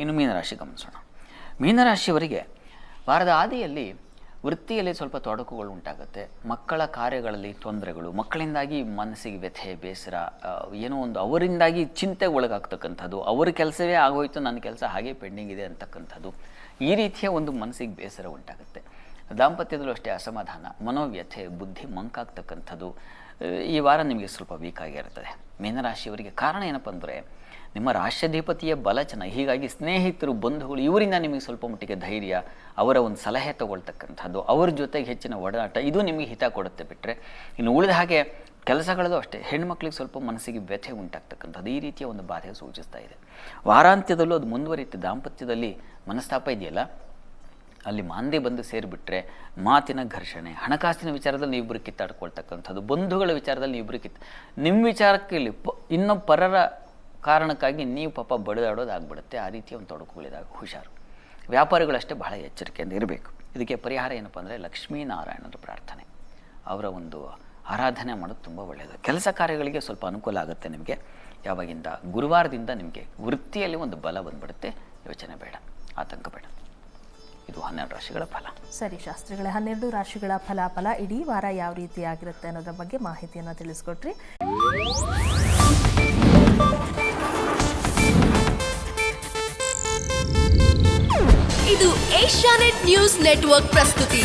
ಇನ್ನು ಮೀನರಾಶಿ ಗಮನಿಸೋಣ. ಮೀನರಾಶಿಯವರಿಗೆ ವಾರದ ಆದಿಯಲ್ಲಿ ವೃತ್ತಿಯಲ್ಲಿ ಸ್ವಲ್ಪ ತೊಡಕುಗಳು ಉಂಟಾಗುತ್ತೆ. ಮಕ್ಕಳ ಕಾರ್ಯಗಳಲ್ಲಿ ತೊಂದರೆಗಳು, ಮಕ್ಕಳಿಂದಾಗಿ ಮನಸ್ಸಿಗೆ ವ್ಯಥೆ, ಬೇಸರ ಏನೋ ಒಂದು ಅವರಿಂದಾಗಿ ಚಿಂತೆಗೆ ಒಳಗಾಗ್ತಕ್ಕಂಥದ್ದು, ಅವರ ಕೆಲಸವೇ ಆಗೋಯ್ತು, ನನ್ನ ಕೆಲಸ ಹಾಗೆ ಪೆಂಡಿಂಗ್ ಇದೆ ಅಂತಕ್ಕಂಥದ್ದು, ಈ ರೀತಿಯ ಒಂದು ಮನಸ್ಸಿಗೆ ಬೇಸರ ಉಂಟಾಗುತ್ತೆ. ದಾಂಪತ್ಯದಲ್ಲೂ ಅಷ್ಟೇ ಅಸಮಾಧಾನ, ಮನೋವ್ಯಥೆ, ಬುದ್ಧಿ ಮಂಕಾಗ್ತಕ್ಕಂಥದ್ದು ಈ ವಾರ ನಿಮಗೆ ಸ್ವಲ್ಪ ವೀಕ್ ಆಗಿರ್ತದೆ ಮೀನರಾಶಿಯವರಿಗೆ ಕಾರಣ ಏನಪ್ಪ ಅಂದರೆ, ನಿಮ್ಮ ರಾಷ್ಟ್ರಾಧಿಪತಿಯ ಬಲ ಚೆನ್ನಾಗಿ ಹೀಗಾಗಿ ಸ್ನೇಹಿತರು, ಬಂಧುಗಳು, ಇವರಿಂದ ನಿಮಗೆ ಸ್ವಲ್ಪ ಮಟ್ಟಿಗೆ ಧೈರ್ಯ, ಅವರ ಒಂದು ಸಲಹೆ ತಗೊಳ್ತಕ್ಕಂಥದ್ದು, ಅವ್ರ ಜೊತೆಗೆ ಹೆಚ್ಚಿನ ಒಡನಾಟ, ಇದು ನಿಮಗೆ ಹಿತ ಕೊಡುತ್ತೆ ಬಿಟ್ಟರೆ ಇನ್ನು ಉಳಿದ ಹಾಗೆ ಕೆಲಸಗಳಲ್ಲೂ ಅಷ್ಟೇ, ಹೆಣ್ಮಕ್ಳಿಗೆ ಸ್ವಲ್ಪ ಮನಸ್ಸಿಗೆ ವ್ಯಥೆ ಉಂಟಾಗ್ತಕ್ಕಂಥದ್ದು, ಈ ರೀತಿಯ ಒಂದು ಬಾಧೆ ಸೂಚಿಸ್ತಾ ಇದೆ. ವಾರಾಂತ್ಯದಲ್ಲೂ ಅದು ಮುಂದುವರಿಯುತ್ತೆ, ದಾಂಪತ್ಯದಲ್ಲಿ ಮನಸ್ತಾಪ ಇದೆಯಲ್ಲ? ಅಲ್ಲಿ ಮಾಂದಿ ಬಂದು ಸೇರಿಬಿಟ್ರೆ ಮಾತಿನ ಘರ್ಷಣೆ, ಹಣಕಾಸಿನ ವಿಚಾರದಲ್ಲಿ ನೀವಿಬ್ಬರು ಕಿತ್ತಾಡ್ಕೊಳ್ತಕ್ಕಂಥದ್ದು, ಬಂಧುಗಳ ವಿಚಾರದಲ್ಲಿ ನೀವಿಬ್ಬರು ಕಿತ್ತ ನಿಮ್ಮ ವಿಚಾರಕ್ಕೆ ಇಲ್ಲಿ ಪ ಇನ್ನೊಬ್ಬ ಪರರ ಕಾರಣಕ್ಕಾಗಿ ನೀವು ಪಾಪ ಬಡಿದಾಡೋದಾಗ್ಬಿಡುತ್ತೆ, ಆ ರೀತಿಯ ಒಂದು ತೊಡಕುಗಳಿದಾಗ ಹುಷಾರು. ವ್ಯಾಪಾರಿಗಳಷ್ಟೇ ಬಹಳ ಎಚ್ಚರಿಕೆಯಿಂದ ಇರಬೇಕು. ಇದಕ್ಕೆ ಪರಿಹಾರ ಏನಪ್ಪ ಅಂದರೆ ಲಕ್ಷ್ಮೀನಾರಾಯಣರ ಪ್ರಾರ್ಥನೆ. ಅವರ ಒಂದು ಆರಾಧನೆ ಮಾಡೋದು ತುಂಬ ಒಳ್ಳೆಯದು ಕೆಲಸ ಕಾರ್ಯಗಳಿಗೆ ಸ್ವಲ್ಪ ಅನುಕೂಲ ಆಗುತ್ತೆ ನಿಮಗೆ. ಯಾವಾಗಿಂದ? ಗುರುವಾರದಿಂದ ನಿಮಗೆ ವೃತ್ತಿಯಲ್ಲಿ ಒಂದು ಬಲ ಬಂದ್ಬಿಡುತ್ತೆ. ಯೋಚನೆ ಬೇಡ. ಆತಂಕ ಬೇಡ. ಇದು ಹನ್ನೆರಡು ರಾಶಿಗಳ ಫಲ. ಸರಿ ಶಾಸ್ತ್ರಿಗಳ ಹನ್ನೆರಡು ರಾಶಿಗಳ ಫಲಾಫಲ ಇಡೀ ವಾರ ಯಾವ ರೀತಿ ಆಗಿರುತ್ತೆ ಅನ್ನೋದ್ರ ಬಗ್ಗೆ ಮಾಹಿತಿಯನ್ನು ತಿಳಿಸ್ಕೊಟ್ರಿ. ಇದು ಏಷ್ಯಾನೆಟ್ ನ್ಯೂಸ್ ನೆಟ್ವರ್ಕ್ ಪ್ರಸ್ತುತಿ.